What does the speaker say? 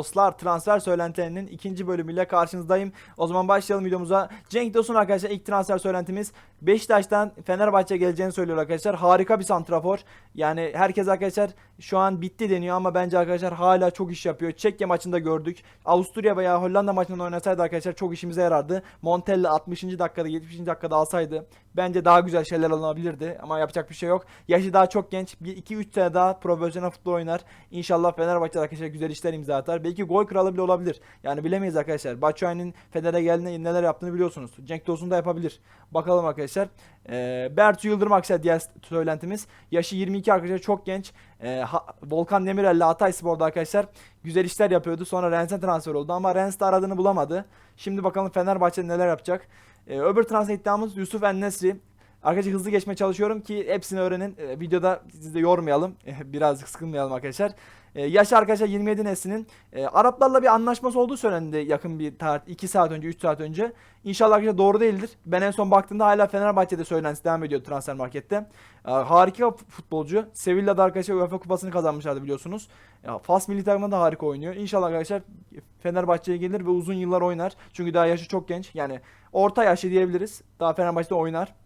Dostlar transfer söylentilerinin ikinci bölümüyle karşınızdayım. O zaman başlayalım videomuza. Cenk Tosun arkadaşlar ilk transfer söylentimiz Beşiktaş'tan Fenerbahçe geleceğini söylüyor arkadaşlar. Harika bir santrafor. Yani herkes arkadaşlar şu an bitti deniyor ama bence arkadaşlar hala çok iş yapıyor. Çekya maçında gördük. Avusturya veya Hollanda maçında oynasaydı arkadaşlar çok işimize yarardı. Montella 60. dakikada 70. dakikada alsaydı bence daha güzel şeyler alınabilirdi ama yapacak bir şey yok. Yaşı daha çok genç. 2-3 sene daha profesyonel futbol oynar. İnşallah Fenerbahçe arkadaşlar güzel işler imza atar. Belki gol kralı bile olabilir. Yani bilemeyiz arkadaşlar. Batshuayi'nin Fener'e geldiğinde neler yaptığını biliyorsunuz. Cenk Tosun da yapabilir. Bakalım arkadaşlar. Ee, Bertu Yıldırım arkadaşlar diğer söylentimiz. Yaşı 22 arkadaşlar çok genç. Ee, ha- Volkan Demirel ile Hatay Spor'da arkadaşlar güzel işler yapıyordu. Sonra Rennes'e transfer oldu ama Rennes de aradığını bulamadı. Şimdi bakalım Fenerbahçe neler yapacak. Ee, öbür transfer iddiamız Yusuf Ennesri. Arkadaşlar hızlı geçmeye çalışıyorum ki hepsini öğrenin. Ee, videoda sizi de yormayalım. Birazcık sıkılmayalım arkadaşlar. Ee, yaş arkadaşlar 27 neslinin e, Araplarla bir anlaşması olduğu söylendi yakın bir tarih 2 saat önce 3 saat önce. İnşallah arkadaşlar doğru değildir. Ben en son baktığımda hala Fenerbahçe'de söylentisi devam ediyor transfer markette. Ee, harika futbolcu. Sevilla'da arkadaşlar UEFA kupasını kazanmışlardı biliyorsunuz. Ya, Fas milli takımında da harika oynuyor. İnşallah arkadaşlar Fenerbahçe'ye gelir ve uzun yıllar oynar. Çünkü daha yaşı çok genç. Yani orta yaşlı diyebiliriz. Daha Fenerbahçe'de oynar.